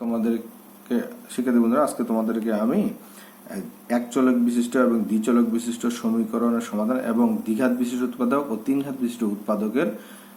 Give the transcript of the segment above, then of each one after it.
তোমাদেরকে শিক্ষার্থী বন্ধুরা, আজকে তোমাদেরকে আমি এক চলক বিশিষ্ট এবং দ্বিচলক বিশিষ্ট সমীকরণের সমাধান এবং দ্বিঘাত বিশিষ্ট উৎপাদক ও তিন ঘাত বিশিষ্ট উৎপাদকের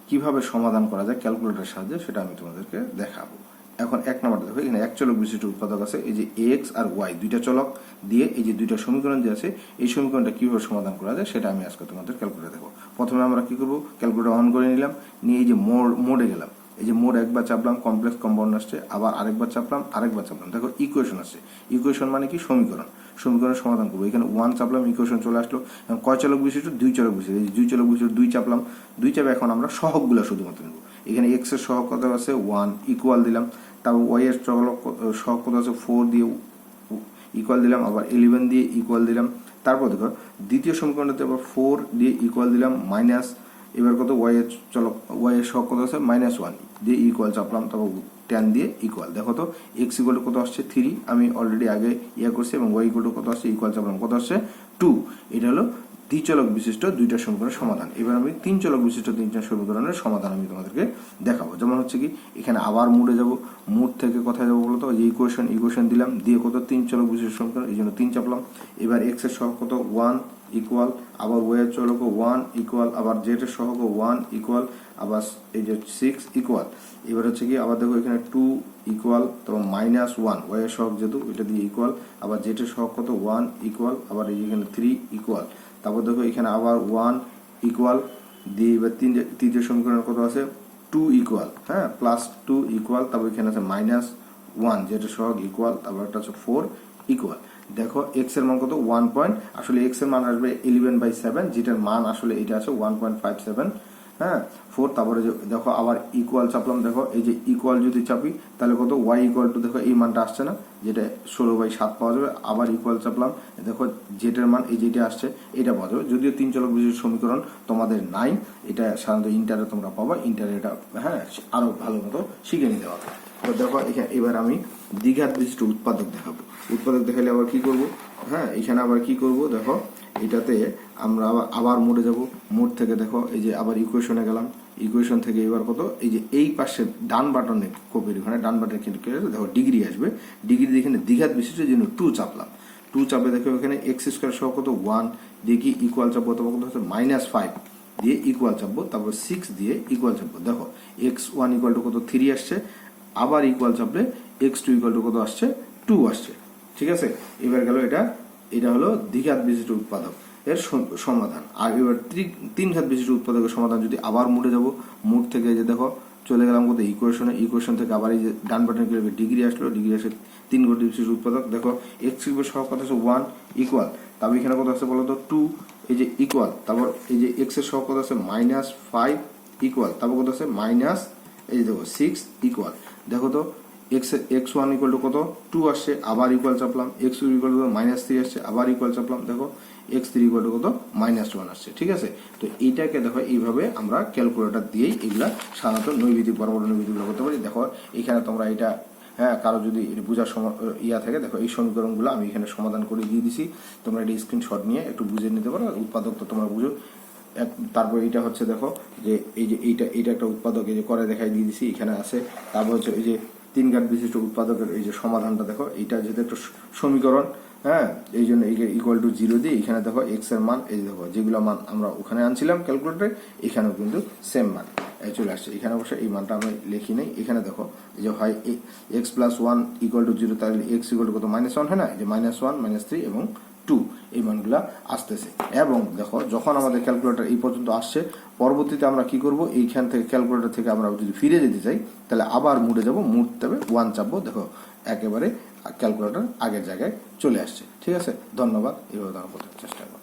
কীভাবে সমাধান করা যায়, ক্যালকুলেটরের সাহায্যে সেটা আমি তোমাদেরকে দেখাবো। এখন এক নম্বরটা দেখো, এখানে এক চলক বিশিষ্ট উৎপাদক আছে, এই যে এক্স আর ওয়াই দুইটা চলক দিয়ে এই যে দুইটা সমীকরণ যে আছে, এই সমীকরণটা কীভাবে সমাধান করা যায় সেটা আমি আজকে তোমাদের ক্যালকুলেটর দেখো প্রথমে আমরা কি করব, ক্যালকুলেটর অন করে নিলাম, নিয়ে এই যে মোড, মোডে গেলাম। এই যে মোড একবার চাপলাম কমপ্লেক্স কম্পাউন্ড আসছে, আবার আরেকবার চাপলাম আরেকবার চাপলাম। দেখো ইকুয়েশন আসছে। ইকুয়েশন মানে কি? সমীকরণ। সমীকরণের সমাধান করব। এখানে ওয়ান চাপলাম ইকুয়েশন চলে আসলো। এখন কয় চালক বিশিষ্ট দুই চলক বিশিষ্ট এই দুই চলক বিশিষ্ট দুই চাপলাম। দুই চাপে এখন আমরা সহগগুলো শুধুমাত্র নেব। এখানে এক্সের সহগ কত আছে? ওয়ান ইকুয়াল দিলাম। তারপর ওয়াই এর চলক সহগ কত আছে? ফোর দিয়ে ইকুয়াল দিলাম। আবার ইলেভেন দিয়ে ইকুয়াল দিলাম। তারপর দেখো, দ্বিতীয় সমীকরণটাতে আবার ফোর দিয়ে ইকুয়াল দিলাম মাইনাস এবার কত? ওয়াই এর চলো ওয়াই এর সহগ কত আছে? মাইনাস ওয়ান দিয়ে ইকুয়াল চাপলাম, তারপর টেন দিয়ে ইকুয়াল দেখো তো এক্স ইকুয়াল কত আসছে? থ্রি আমি অলরেডি আগে ইয়া করছি এবং ওয়াই ইকুয়াল কত আসছে? ইকুয়াল চাপলাম, কত আসছে? টু এটা হলো দ্বিচলক বিশিষ্ট দুইটা সমীকরণের সমাধান। এবার আমি তিন চলক বিশিষ্ট তিনটা সমীকরণের সমাধান আমি তোমাদেরকে দেখাবো। যেমন হচ্ছে কি, এখানে আবার মুড়ে যাব। মুড থেকে কোথায় যাব বলতো? যে ইকুয়েশন ইকুয়েশন দিলাম। দিয়ে কত? তিন চলক বিশিষ্ট সমীকরণ, এই জন্য তিন চাপলাম। এবার এক্সের সহগ কত? ওয়ান ইকুয়াল আবার ওয়াই এর চলক ওয়ান ইকুয়াল আবার জেড এর সহগ ওয়ান ইকুয়াল আবার এই যে সিক্স ইকুয়াল এবার হচ্ছে কি, আবার দেখো এখানে টু ইকুয়াল তারপর মাইনাস ওয়ান ওয়াই এর সহগ যেহেতু, এটা দিয়ে ইকুয়াল আবার জেড এর সহগ কত? ওয়ান ইকুয়াল আবার এই এখানে থ্রি ইকুয়াল তারপর দেখো এখানে আবার ওয়ান ইকুয়াল দিয়ে এবার তিন তৃতীয় সমীকরণ কত আছে? টু ইকুয়াল হ্যাঁ? প্লাস টু ইকুয়াল তারপর এখানে আছে মাইনাস ওয়ান যেটা সহগ ইকুয়াল তারপর একটা আছে ফোর ইকুয়াল দেখো এক্সের মান কত? ওয়ান পয়েন্ট আসলে এক্সের মান আসবে ইলেভেন বাই সেভেন যেটার মান আসলে এটা আছে ওয়ান পয়েন্ট ফাইভ সেভেন হ্যাঁ? ফোর তারপরে দেখো, আবার ইকুয়াল চাপলাম। দেখো, এই যে ইকুয়াল যদি চাপি, তাহলে কত? ওয়াই ইকুয়াল টু দেখো, এই মানটা আসছে না, যেটা ষোলো বাই সাত পাওয়া যাবে। আবার ইকুয়াল চাপলাম। দেখো জেটের মান এই যেটা আসছে, এটা পাওয়া যাবে। যদিও তিন চলক বিশেষ সমীকরণ তোমাদের নাই, এটা সাধারণত ইন্টারে তোমরা পাবা। ইন্টারে এটা হ্যাঁ আরও ভালো মতো শিখে নিতে হবে তো দেখো এখানে এবার আমি দ্বিঘাত বিশিষ্ট উৎপাদক দেখাবো। উৎপাদক দেখালে আবার কি করব? হ্যাঁ এখানে আবার কি করব? দেখো, এটাতে আমরা আবার আবার মোড়ে যাব। মোড় থেকে দেখো, এই যে আবার ইকুয়েশনে গেলাম। ইকুয়েশন থেকে এবার কত? এই যে এই পাশে ডান বাটনে কপির ওখানে ডান বাটনে কিন্তু দেখো ডিগ্রি আসবে। ডিগ্রি এখানে দ্বিঘাত বিশিষ্ট জন্য টু চাপলাম। টু চাপে দেখো এখানে এক্স স্কোয়ার সহ কত? ওয়ান দিয়ে কি ইকুয়াল চাপবো? তোমার কত হচ্ছে? মাইনাস ফাইভ দিয়ে ইকুয়াল চাপবো। তারপর সিক্স দিয়ে ইকুয়াল চাপবো। দেখো এক্স ওয়ান ইকুয়াল টু কত? থ্রি আসছে। আবার ইকুয়াল চাপলে এক্স টু ইকুয়াল টু কত আসছে? টু আসছে। ঠিক আছে? এবার গেল এটা এটা হলো দ্বিঘাত বিশিষ্ট উৎপাদক। এর সমাধান। আর এবার তিন ঘাত বিশিষ্ট উৎপাদকের সমাধান যদি আবার মুড়ে যাব মুড থেকে যে দেখো, চলে গেলাম কত? ইকুয়েশনে ইকুয়েশন থেকে আবার এই যে ডান বাটন করে ডিগ্রি আসলো। ডিগ্রি আসে তিন ঘট বিশিষ্ট উৎপাদক। দেখো এক্স কিউবের সহ কত আছে ওয়ান ইকুয়াল তারপর এখানে কত আছে বলো তো টু এই যে ইকুয়াল তারপর এই যে এক্সের সহ কত আছে মাইনাস ফাইভ ইকুয়াল তারপর কত আছে মাইনাস এই যে দেখো সিক্স ইকুয়াল দেখো তো X X one equal to কত? টু আসছে, আবার equal চাপলাম X two equal to minus three আসছে, আবার ইকুয়াল চাপলাম, দেখো এক্স থ্রি ইকুয়াল টু কত? মাইনাস ওয়ান আসছে, ঠিক আছে? তো এইটাকে দেখো, এইভাবে আমরা ক্যালকুলেটার দিয়েই এগুলা সাধারণত নৈবিধিক বড় নৈবিধিকগুলো করতে পারি। দেখো, এখানে তোমরা এটা হ্যাঁ কারও যদি বোঝার ইয়া থাকে, দেখো, এই সমীকরণগুলো আমি এখানে সমাধান করে দিয়ে দিছি। তোমরা এটা স্ক্রিনশট নিয়ে একটু বুঝে নিতে পারো উৎপাদক তো তোমরা বুঝো। তারপর এইটা হচ্ছে, দেখো, যে এই যে এইটা এইটা একটা উৎপাদক, এই যে করে দেখাই দিয়ে দিছি, এখানে আছে। তারপর হচ্ছে এই যে তিন ঘাট বিশিষ্ট উৎপাদকের এই যে সমাধানটা, দেখো, এইটা যেহেতু একটা সমীকরণ হ্যাঁ এই জন্য ইকুয়াল টু জিরো দিয়ে এখানে দেখো এক্সের মান, এই দেখো, যেগুলো মান আমরা ওখানে আনছিলাম ক্যালকুলেটরে এখানেও কিন্তু সেম মান। চলে আসছে। এখানে অবশ্য এই মানটা আমি লিখি নেই। এখানে দেখো যে হয় X plus one equal to zero তাহলে এক্স ইকুয়াল টু কত? মাইনাস ওয়ান হয় না? যে মাইনাস ওয়ান মাইনাস থ্রি এবং টু এই মানগুলা আসতেছে। এবং দেখো, যখন আমাদের ক্যালকুলেটর এই পর্যন্ত আসছে, পরবর্তীতে আমরা কি করব? এইখান থেকে ক্যালকুলেটর থেকে আমরা যদি ফিরে যেতে চাই, তাহলে আবার মুড়ে যাব মুড় তবে ওয়ান চাপবো। দেখো, একেবারে ক্যালকুলেটর আগের জায়গায় চলে আসছে। ঠিক আছে? ধন্যবাদ। আমরা চেষ্টা করব